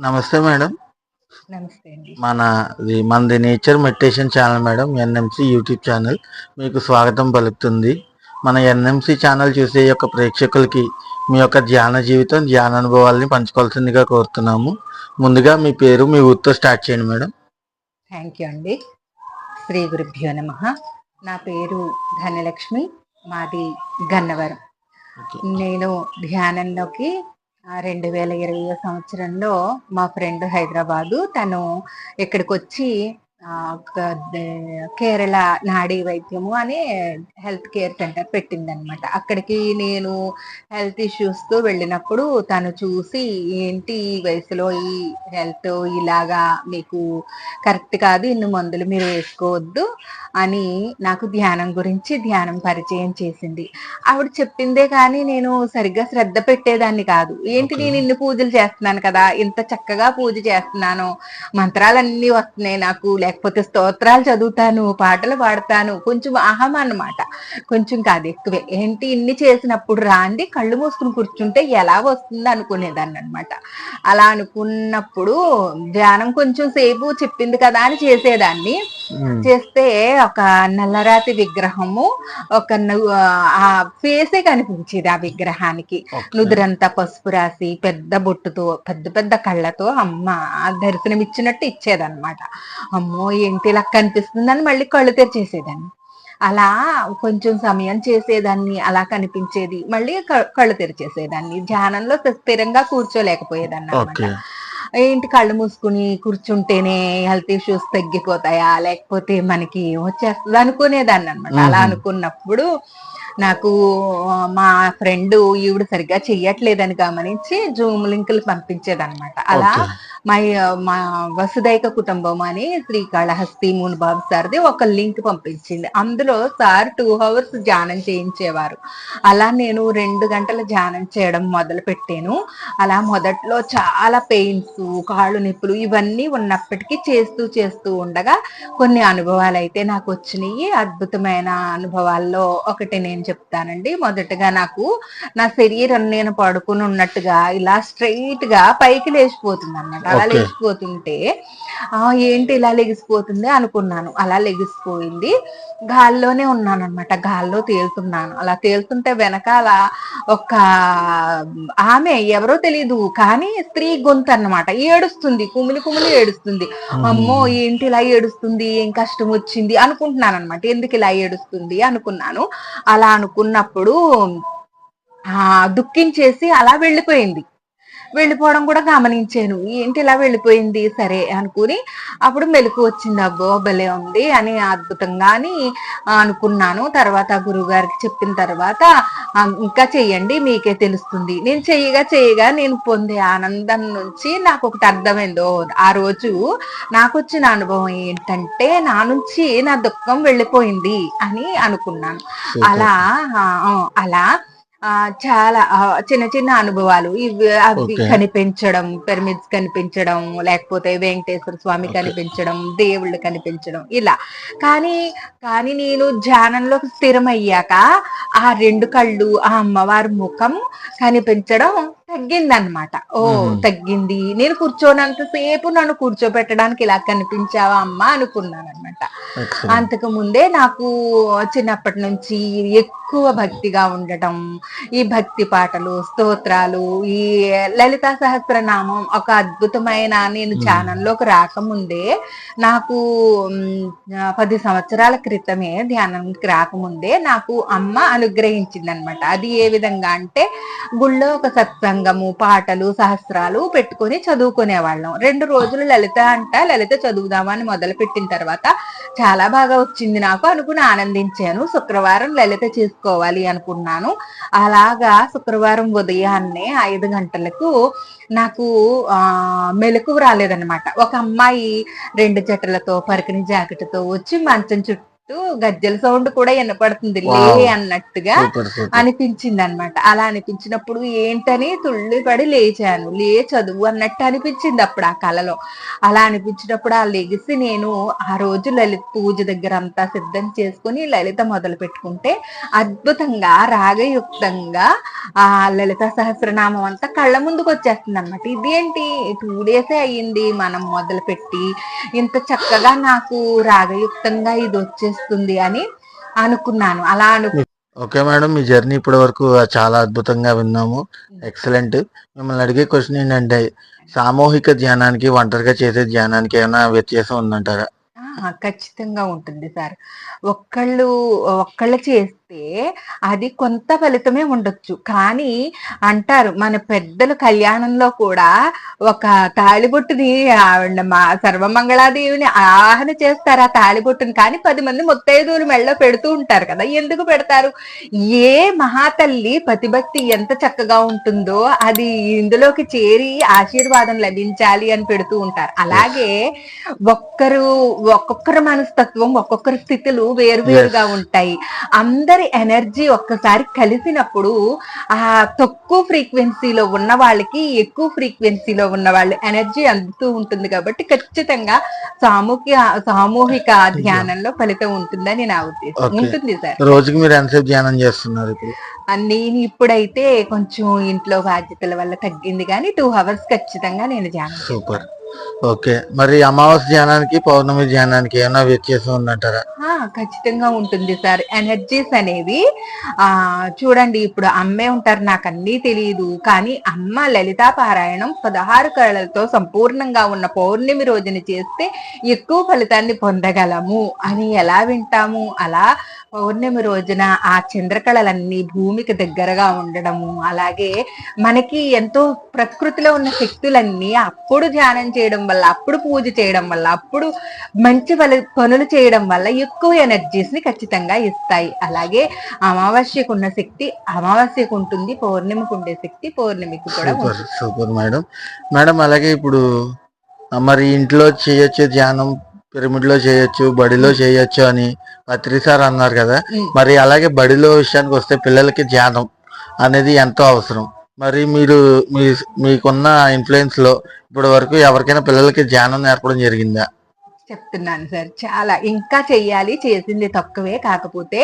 నమస్తే మేడం. నమస్తే అండి. మన మనది nature meditation channel madam NMC YouTube channel. మీకు స్వాగతం పలుకుతుంది. మన ఎన్ఎంసి ఛానల్ చూసే యొక్క ప్రేక్షకులకి మీ యొక్క ధ్యాన జీవితం ధ్యాన అనుభవాల్ని పంచుకోవాల్సిందిగా కోరుతున్నాము. ముందుగా మీ పేరు మీ ఊరితో స్టార్ట్ చేయండి మేడం. థ్యాంక్ యూ అండి. శ్రీ గురుభ్యో నమ. నా పేరు ధనలక్ష్మి మాది గన్నవరం. నేను ధ్యానంలోకి రెండు వేల ఇరవై సంవత్సరంలో మా ఫ్రెండ్ హైదరాబాదు తను ఇక్కడికి వచ్చి కేరళ నాడీ వైద్యము అని హెల్త్ కేర్ సెంటర్ పెట్టిందనమాట అక్కడికి నేను హెల్త్ ఇష్యూస్తో వెళ్ళినప్పుడు తను చూసి ఏంటి ఈ వయసులో ఈ హెల్త్ ఇలాగా మీకు కరెక్ట్ కాదు ఇన్ని మందులు మీరు వేసుకోవద్దు అని నాకు ధ్యానం గురించి ధ్యానం పరిచయం చేసింది. ఆవిడ చెప్పిందే కానీ నేను సరిగ్గా శ్రద్ధ పెట్టేదాన్ని కాదు. ఏంటి. నేను ఇన్ని పూజలు చేస్తున్నాను కదా ఇంత చక్కగా పూజ చేస్తున్నాను మంత్రాలన్నీ వస్తున్నాయి నాకు లేకపోతే స్తోత్రాలు చదువుతాను పాటలు పాడతాను. కొంచెం అహం అన్నమాట. కొంచెం కాదు ఎక్కువే. ఏంటి ఇన్ని చేసినప్పుడు రాండి కళ్ళు మూసుకుని కూర్చుంటే ఎలా వస్తుంది అనుకునేదాన్ని అనమాట అలా అనుకున్నప్పుడు ధ్యానం కొంచెం సేపు చెప్పింది కదా అని చేసేదాన్ని. చేస్తే ఒక నల్లరాతి విగ్రహము ఒక ఆ ఫేసే కనిపించేది ఆ విగ్రహానికి. నుదురంతా పసుపు రాసి పెద్ద బొట్టుతో పెద్ద పెద్ద కళ్ళతో అమ్మ దర్శనం ఇచ్చినట్టు ఇచ్చేదన్నమాట. అమ్మో ఏంటి ఇలా కనిపిస్తుందని మళ్ళీ కళ్ళు తెరిచేసేదాన్ని అలా కొంచెం సమయం చేసేదాన్ని అలా కనిపించేది. మళ్ళీ కళ్ళు తెరిచేసేదాన్ని ధ్యానంలో స్థిరంగా కూర్చోలేకపోయేదాన్ని ఓకే. అన్నమాట ఏంటి కళ్ళు మూసుకుని కూర్చుంటేనే హెల్త్ ఇష్యూస్ తగ్గిపోతాయా? లేకపోతే మనకి వచ్చేస్తుంది అనుకునేదాన్ని అనమాట అలా. అనుకున్నప్పుడు నాకు మా ఫ్రెండ్ ఈవిడ సరిగ్గా చెయ్యట్లేదని గమనించి జూమ్ లింకులు పంపించేదన్నమాట. అలా మా మా వసుదైక కుటుంబం అని శ్రీకాళహస్తి మూన్ బాబు సార్ది ఒక లింక్ పంపించింది. అందులో సార్ టూ అవర్స్ ధ్యానం చేయించేవారు. అలా నేను రెండు గంటల ధ్యానం చేయడం మొదలు పెట్టాను. అలా మొదట్లో చాలా పెయిన్స్ కాళ్ళు నొప్పులు ఇవన్నీ ఉన్నప్పటికీ చేస్తూ చేస్తూ ఉండగా కొన్ని అనుభవాలు అయితే నాకు వచ్చినాయి. అద్భుతమైన అనుభవాల్లో ఒకటి నేను చెప్తానండి. మొదటగా నాకు నా శరీరం నేను పడుకుని ఉన్నట్టుగా ఇలా స్ట్రైట్గా పైకి లేచిపోతుంది అన్నమాట అలా. లేచిపోతుంటే ఆ ఏంటి ఇలా లెగిసిపోతుంది? అనుకున్నాను. అలా లెగిసిపోయింది. గాల్లోనే ఉన్నాను అనమాట గాల్లో తేలుతున్నాను. అలా తేలుతుంటే వెనకాల ఒక ఆమె ఎవరో తెలియదు కానీ స్త్రీ గొంతు అన్నమాట. ఏడుస్తుంది. కుమిలి కుమిలి ఏడుస్తుంది. అమ్మో ఏంటి ఇలా ఏడుస్తుంది? ఏం కష్టం వచ్చింది? అనుకుంటున్నాను అనమాట ఎందుకు ఇలా ఏడుస్తుంది? అనుకున్నాను. అలా అనుకున్నప్పుడు ఆ దుఃఖించేసి అలా వెళ్ళిపోయింది. వెళ్ళిపోవడం కూడా గమనించాను. ఏంటి ఇలా వెళ్ళిపోయింది? సరే అనుకుని అప్పుడు మెలకు వచ్చింది. అబ్బో భలే ఉంది అని అద్భుతంగా అని అనుకున్నాను. తర్వాత గురువు గారికి చెప్పిన తర్వాత "ఆ, ఇంకా చెయ్యండి మీకే తెలుస్తుంది. నేను చెయ్యగా చెయ్యగా నేను పొందే ఆనందం నుంచి నాకు ఒకటి అర్థమైందో ఆ రోజు నాకు వచ్చిన అనుభవం ఏంటంటే నా నుంచి నా దుఃఖం వెళ్ళిపోయింది అని అనుకున్నాను. అలా అలా చాలా చిన్న చిన్న అనుభవాలు ఇవి అవి. కనిపించడం పిరమిడ్స్ కనిపించడం లేకపోతే వెంకటేశ్వర స్వామి. కనిపించడం దేవుళ్ళు కనిపించడం ఇలా కానీ కానీ నేను ధ్యానంలో స్థిరమయ్యాక ఆ రెండు కళ్ళు ఆ అమ్మవారి ముఖం కనిపించడం తగ్గిందన్నమాట ఓ. తగ్గింది నేను కూర్చోనంత సేపు నన్ను కూర్చోబెట్టడానికి ఇలా కనిపించావా అమ్మ అనుకున్నాను అనమాట. అంతకు ముందే నాకు చిన్నప్పటి నుంచి ఎక్కువ భక్తిగా ఉండటం ఈ భక్తి పాటలు స్తోత్రాలు ఈ లలిత సహస్రనామం ఒక అద్భుతమైన నేను. ధ్యానంలోకి రాకముందే నాకు పది సంవత్సరాల క్రితమే ధ్యానంకి రాకముందే నాకు అమ్మ అనుగ్రహించింది అనమాట అది ఏ విధంగా అంటే గుళ్ళో ఒక సంఘము పాటలు సహస్రాలు పెట్టుకొని చదువుకునే వాళ్ళం. రెండు రోజులు లలిత అంట లలిత చదువుదామని మొదలు పెట్టిన తర్వాత చాలా బాగా వచ్చింది నాకు అనుకుని ఆనందించాను. శుక్రవారం లలిత చేసుకోవాలి అనుకున్నాను. అలాగా శుక్రవారం ఉదయాన్నే ఐదు గంటలకు నాకు ఆ మెలకు రాలేదన్నమాట. ఒక అమ్మాయి రెండు జటలతో పరికిణి జాకెట్తో వచ్చి మంచం చుట్టూ విన్నట్టు గజ్జల సౌండ్ కూడా వినపడుతుంది. లే. అన్నట్టుగా అనిపించింది అనమాట అలా అనిపించినప్పుడు ఏంటని తుళ్ళిపడి లేచాను. లే చదువు అన్నట్టు అనిపించింది అప్పుడు ఆ కళలో అలా అనిపించినప్పుడు ఆ లెగిసి నేను ఆ రోజు లలిత పూజ దగ్గర అంతా సిద్ధం చేసుకుని లలిత మొదలు పెట్టుకుంటే అద్భుతంగా రాగయుక్తంగా ఆ లలిత సహస్రనామం అంతా కళ్ళ ముందుకు వచ్చేస్తుంది అనమాట ఇదేంటి? టూ డేసే అయ్యింది. మనం మొదలు పెట్టి ఇంత చక్కగా నాకు రాగయుక్తంగా ఇది వచ్చేస్తుంది అని అనుకున్నాను. అలా అను ఓకే మేడం మీ జర్నీ ఇప్పటి వరకు చాలా అద్భుతంగా విన్నాము. ఎక్సలెంట్. మిమ్మల్ని అడిగే క్వశ్చన్ ఏంటంటే సామూహిక ధ్యానానికి ఒంటరిగా చేసే ధ్యానానికి ఏమైనా వ్యత్యాసం ఉందంటారా? ఖచ్చితంగా ఉంటుంది సార్. ఒక్కళ్ళు ఒక్కళ్ళు చేస్తే అది కొంత ఫలితమే ఉండొచ్చు. కానీ అంటారు మన పెద్దలు కళ్యాణంలో కూడా ఒక తాళిబొట్టుని ఆవిడ మా సర్వమంగళాదేవిని ఆహన చేస్తారు ఆ తాళిబొట్టుని. కానీ పది మంది ముత్తైదువులు మెళ్ళో పెడుతూ ఉంటారు కదా ఎందుకు పెడతారు? ఏ మహాతల్లి పతిభక్తి ఎంత చక్కగా ఉంటుందో అది ఇందులోకి చేరి ఆశీర్వాదం లభించాలి అని పెడుతూ ఉంటారు. అలాగే ఒక్కరు ఒక్కొక్కరి మనస్తత్వం ఒక్కొక్కరి స్థితులు వేరువేరుగా ఉంటాయి. అందరి ఎనర్జీ ఒక్కసారి కలిసినప్పుడు ఆ తక్కువ ఫ్రీక్వెన్సీలో ఉన్న వాళ్ళకి ఎక్కువ ఫ్రీక్వెన్సీలో ఉన్న వాళ్ళు ఎనర్జీ అందుతూ ఉంటుంది కాబట్టి ఖచ్చితంగా సామూహిక సామూహిక ధ్యానంలో ఫలితం ఉంటుందని నా ఉద్దేశం. ఉంటుంది సార్. రోజుకి మీరు ఎంతసేపు ధ్యానం చేస్తున్నారు నేను ఇప్పుడైతే కొంచెం ఇంట్లో బాధ్యతల వల్ల తగ్గింది కానీ టూ అవర్స్ ఖచ్చితంగా నేను ధ్యానం సూపర్. ఓకే. మరి అమావాస్య ధ్యానానికి పౌర్ణమి ధ్యానానికి ఏమైనా వ్యత్యాసం ఉందంటారా? ఖచ్చితంగా ఉంటుంది సార్. ఎనర్జీస్ అనేవి ఆ చూడండి ఇప్పుడు అమ్మే ఉంటారు నాకు అన్నీ తెలియదు కానీ అమ్మ లలితా పారాయణం పదహారు కళలతో సంపూర్ణంగా ఉన్న పౌర్ణమి రోజున చేస్తే ఎక్కువ ఫలితాన్ని పొందగలము. అని ఎలా వింటాము? అలా పౌర్ణమి రోజున ఆ చంద్రకళలన్నీ భూమికి దగ్గరగా ఉండడము అలాగే మనకి ఎంతో ప్రకృతిలో ఉన్న శక్తులన్నీ అప్పుడు ధ్యానం చేయడం వల్ల అప్పుడు పూజ చేయడం వల్ల అప్పుడు మంచి పనులు చేయడం వల్ల ఎక్కువ ఎనర్జీస్ని ఖచ్చితంగా ఇస్తాయి. అలాగే అమావాస్యకు ఉన్న శక్తి అమావాస్యకు ఉంటుంది పౌర్ణమికి ఉండే శక్తి పౌర్ణమికి కూడా సూపర్ మేడం. మేడం అలాగే ఇప్పుడు మరి ఇంట్లో చేయొచ్చు ధ్యానం పిరమిడ్లో చేయొచ్చు బడిలో చేయొచ్చు అని సార్ అన్నారు కదా. మరి అలాగే బడిలో విషయానికి వస్తే పిల్లలకి ధ్యానం అనేది ఎంతో అవసరం. మరి మీరు మీ మీకున్న ఇన్ఫ్లుయెన్స్లో ఇప్పటి వరకు ఎవరికైనా పిల్లలకి ధ్యానం నేర్పడం జరిగిందా? చెప్తున్నాను సార్ చాలా. ఇంకా చెయ్యాలి చేసింది తక్కువే. కాకపోతే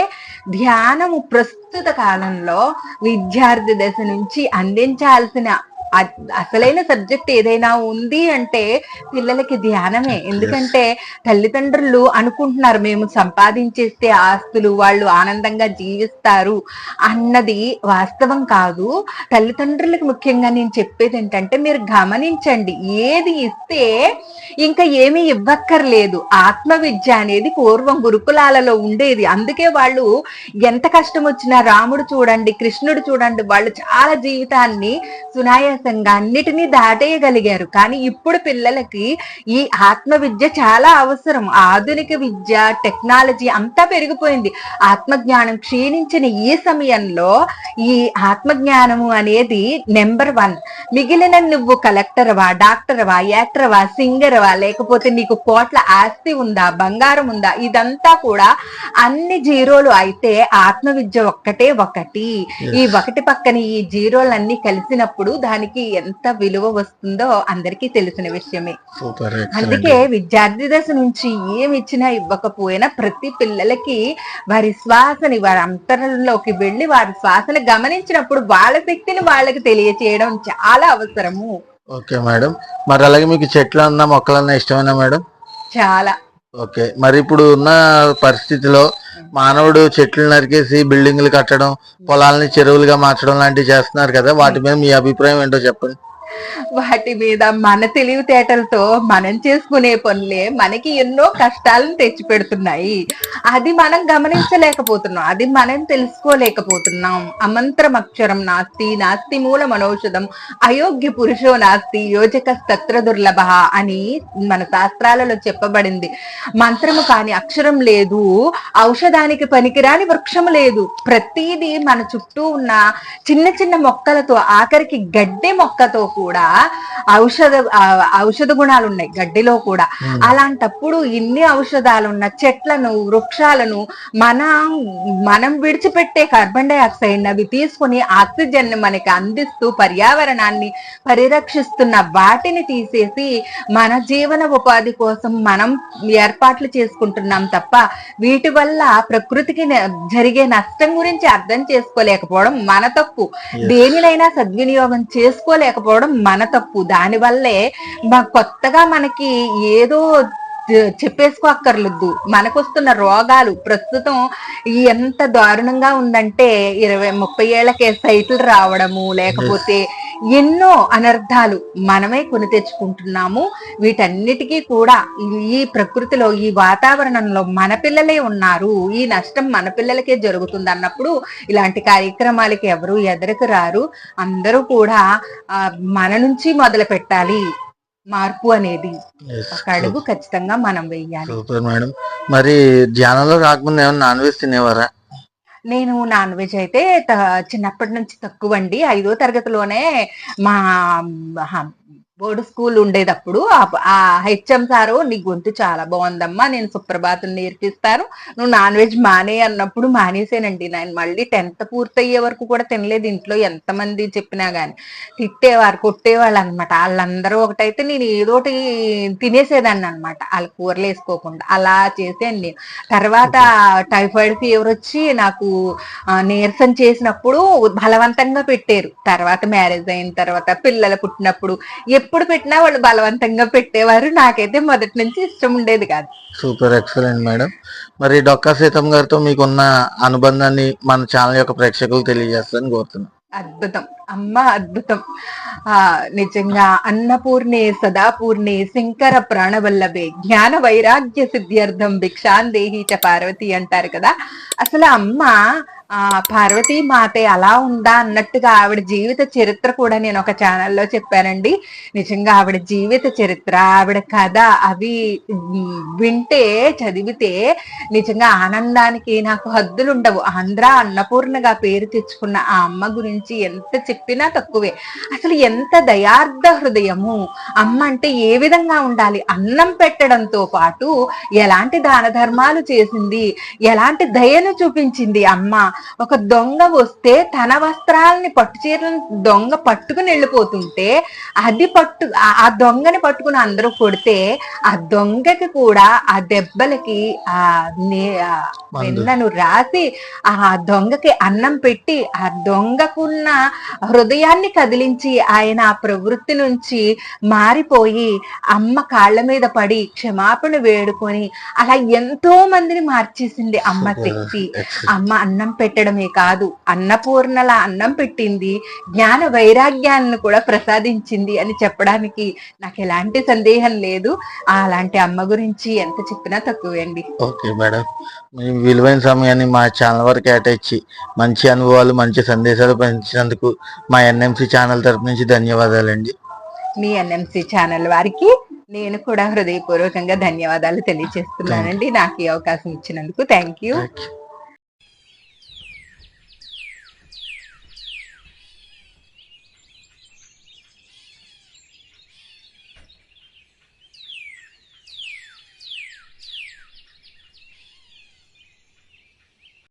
ధ్యానము ప్రస్తుత కాలంలో విద్యార్థి దశ నుంచి అందించాల్సిన అసలైన సబ్జెక్ట్ ఏదైనా ఉంది అంటే పిల్లలకి ధ్యానమే. ఎందుకంటే తల్లిదండ్రులు అనుకుంటున్నారు మేము సంపాదించేస్తే ఆస్తులు వాళ్ళు ఆనందంగా జీవిస్తారు అన్నది వాస్తవం కాదు. తల్లిదండ్రులకు ముఖ్యంగా నేను చెప్పేది ఏంటంటే మీరు గమనించండి. ఏది ఇస్తే ఇంకా ఏమీ ఇవ్వక్కర్లేదు. ఆత్మ విద్య అనేది పూర్వం గురుకులాలలో ఉండేది. అందుకే వాళ్ళు ఎంత కష్టం వచ్చినా రాముడు చూడండి కృష్ణుడు చూడండి వాళ్ళు చాలా జీవితాన్ని సునాయాసంగా అన్నిటినీ దాటేయగలిగారు. కానీ ఇప్పుడు పిల్లలకి ఈ ఆత్మ విద్య చాలా అవసరం. ఆధునిక విద్య టెక్నాలజీ అంతా పెరిగిపోయింది. ఆత్మజ్ఞానం క్షీణించిన ఈ సమయంలో ఈ ఆత్మజ్ఞానము అనేది నెంబర్ వన్. మిగిలిన నువ్వు కలెక్టర్వా డాక్టర్వా యాక్టర్వా సింగర్వా లేకపోతే నీకు కోట్ల ఆస్తి ఉందా బంగారం ఉందా ఇదంతా కూడా అన్ని జీరోలు అయితే ఆత్మ విద్య ఒక్కటే ఒకటి. ఈ ఒకటి పక్కన ఈ జీరోలన్నీ కలిసినప్పుడు దానికి ఎంత విలువ వస్తుందో అందరికీ తెలిసిన విషయమే. అందుకే విద్యార్థి దశ నుంచి ఏమి ఇచ్చినా ఇవ్వకపోయినా ప్రతి పిల్లలకి వారి శ్వాసని వారి అంతరంలోకి వెళ్ళి వారి శ్వాసని గమనించినప్పుడు వాళ్ళ శక్తిని వాళ్ళకి తెలియచేయడం చాలా అవసరము. Okay madam. మరి అలాగే మీకు చెట్లు అన్నా మొక్కలన్నా ఇష్టమేనా మేడం? చాలా. ఓకే. మరి ఇప్పుడు ఉన్న పరిస్థితిలో మానవుడు చెట్లు నరికేసి బిల్డింగ్లు కట్టడం పొలాలని చెరువులుగా మార్చడం లాంటివి చేస్తున్నారు కదా వాటి మీద మీ అభిప్రాయం ఏంటో చెప్పండి. వాటి మీద మన తెలివితేటలతో మనం చేసుకునే పనులే మనకి ఎన్నో కష్టాలను తెచ్చి పెడుతున్నాయి అది మనం గమనించలేకపోతున్నాం. అది మనం తెలుసుకోలేకపోతున్నాం. అమంత్రం అక్షరం నాస్తి నాస్తి మూల మనౌషధం అయోగ్య పురుషో నాస్తి యోజక స్తత్ర దుర్లభ అని మన శాస్త్రాలలో చెప్పబడింది. మంత్రము కాని అక్షరం లేదు ఔషధానికి పనికిరాని వృక్షం లేదు. ప్రతిదీ మన చుట్టూ ఉన్న చిన్న చిన్న మొక్కలతో ఆఖరికి గడ్డి మొక్కతో కూడా ఔషధ ఔషధ గుణాలు ఉన్నాయి గడ్డిలో కూడా ఉమ్. అలాంటప్పుడు ఇన్ని ఔషధాలు ఉన్న చెట్లను వృక్షాలను మన మనం విడిచిపెట్టే కార్బన్ డైఆక్సైడ్ అవి తీసుకుని ఆక్సిజన్ మనకి అందిస్తూ పర్యావరణాన్ని పరిరక్షిస్తున్న వాటిని తీసేసి మన జీవన ఉపాధి కోసం మనం ఏర్పాట్లు చేసుకుంటున్నాం తప్ప వీటి వల్ల ప్రకృతికి న- జరిగే నష్టం గురించి అర్థం చేసుకోలేకపోవడం మన తప్పు. దేనినైనా సద్వినియోగం చేసుకోలేకపోవడం మన తప్పు. దానివల్లే వల్లే కొత్తగా మనకి ఏదో చెప్పేసుకో అక్కర్లేదు మనకొస్తున్న రోగాలు ప్రస్తుతం ఎంత దారుణంగా ఉందంటే ఇరవై ముప్పై ఏళ్ళకే సైట్లు రావడము లేకపోతే ఎన్నో అనర్థాలు మనమే కొని తెచ్చుకుంటున్నాము. వీటన్నిటికీ కూడా ఈ- ప్రకృతిలో ఈ వాతావరణంలో మన పిల్లలే ఉన్నారు. ఈ నష్టం మన పిల్లలకే జరుగుతుంది అన్నప్పుడు ఇలాంటి కార్యక్రమాలకి ఎవరు ఎదురుకు రారు. అందరూ కూడా ఆ, మన నుంచి మొదలు పెట్టాలి మార్పు అనేది. ఒక అడుగు ఖచ్చితంగా మనం సూపర్ మేడం. మరి ధ్యానంలో రాకముందు ఏమైనా నాన్ వెజ్ తినేవారా? నేను నాన్ వెజ్ అయితే త- చిన్నప్పటి నుంచి తక్కువ అండి ఐదో తరగతిలోనే మా బోర్డు స్కూల్ ఉండేటప్పుడు ఆ- హెచ్ఎం సారు నీ గొంతు చాలా బాగుందమ్మా నేను సుప్రభాతం నేర్పిస్తాను. నువ్వు నాన్ వెజ్ మానే అన్నప్పుడు మానేసానండి. నేను మళ్ళీ టెన్త్ పూర్తయ్యే వరకు కూడా తినలేదు ఇంట్లో ఎంతమంది చెప్పినా గాని. తిట్టేవారు కొట్టేవాళ్ళు అనమాట వాళ్ళందరూ ఒకటైతే నేను ఏదోటి తినేసేదాన్ని అనమాట వాళ్ళ కూరలు వేసుకోకుండా అలా చేసాను నేను తర్వాత టైఫాయిడ్ ఫీవర్ వచ్చి నాకు నీరసం చేసినప్పుడు బలవంతంగా పెట్టారు. తర్వాత మ్యారేజ్ అయిన తర్వాత పిల్లలు పుట్టినప్పుడు ఎప్పుడు పెట్టినా వాళ్ళు బలవంతంగా పెట్టేవారు. నాకైతే మొదటి నుంచి ఇష్టం ఉండేది కాదు. Super excellent madam. మరి డొక్కా సీతమ్మ గారితో మీకున్న అనుబంధాన్ని మన ఛానల్ యొక్క ప్రేక్షకులు తెలియజేస్తారని కోరుతున్నాను అద్భుతం. అమ్మ అద్భుతం. ఆ నిజంగా అన్నపూర్ణే సదాపూర్ణే శంకర ప్రాణవల్లభే జ్ఞాన వైరాగ్య సిద్ధ్యర్థం భిక్షాందేహి చ పార్వతి అంటారు కదా. అసలు అమ్మ ఆ పార్వతీ మాతే అలా ఉందా అన్నట్టుగా ఆవిడ జీవిత చరిత్ర కూడా నేను ఒక ఛానల్లో చెప్పానండి. నిజంగా ఆవిడ జీవిత చరిత్ర ఆవిడ కథ అవి వింటే చదివితే నిజంగా ఆనందానికి నాకు హద్దులు ఉండవు ఆంధ్ర అన్నపూర్ణగా పేరు తెచ్చుకున్న ఆ అమ్మ గురించి ఎంత చెప్పినా తక్కువే. అసలు ఎంత దయార్థ హృదయము. అమ్మ అంటే ఏ విధంగా ఉండాలి? అన్నం పెట్టడంతో పాటు ఎలాంటి దాన ధర్మాలు చేసింది? ఎలాంటి దయను చూపించింది అమ్మ? ఒక దొంగ వస్తే తన వస్త్రాలని పట్టు చీరలను దొంగ పట్టుకుని వెళ్ళిపోతుంటే అది పట్టు ఆ- దొంగని పట్టుకుని అందరూ కొడితే ఆ దొంగకి కూడా ఆ దెబ్బలకి ఆ. వెన్నను రాసి ఆ దొంగకి అన్నం పెట్టి ఆ దొంగకున్న హృదయాన్ని కదిలించి ఆయన ఆ ప్రవృత్తి నుంచి మారిపోయి అమ్మ కాళ్ళ మీద పడి క్షమాపణ వేడుకొని అలా ఎంతో మందిని మార్చేసింది అమ్మ శక్తి అమ్మ అన్నం పెట్టడమే కాదు. అన్నపూర్ణల అన్నం పెట్టింది. జ్ఞాన వైరాగ్యాలను కూడా ప్రసాదించింది అని చెప్పడానికి నాకు ఎలాంటి సందేహం లేదు. అలాంటి అమ్మ గురించి ఎంత చెప్పినా తక్కువే అండి ఓకే మేడం. మీ విలువైన సమయాన్ని మా ఛానల్ వరకు కేటాయించి మంచి అనుభవాలు మంచి సందేశాలు పంచినందుకు మా ఎన్ఎంసి ఛానల్ తరపు నుంచి ధన్యవాదాలండి. మీ ఎన్ఎంసి ఛానల్ వారికి నేను కూడా హృదయపూర్వకంగా ధన్యవాదాలు తెలియజేస్తున్నానండి. నాకు ఈ అవకాశం ఇచ్చినందుకు థ్యాంక్ యూ.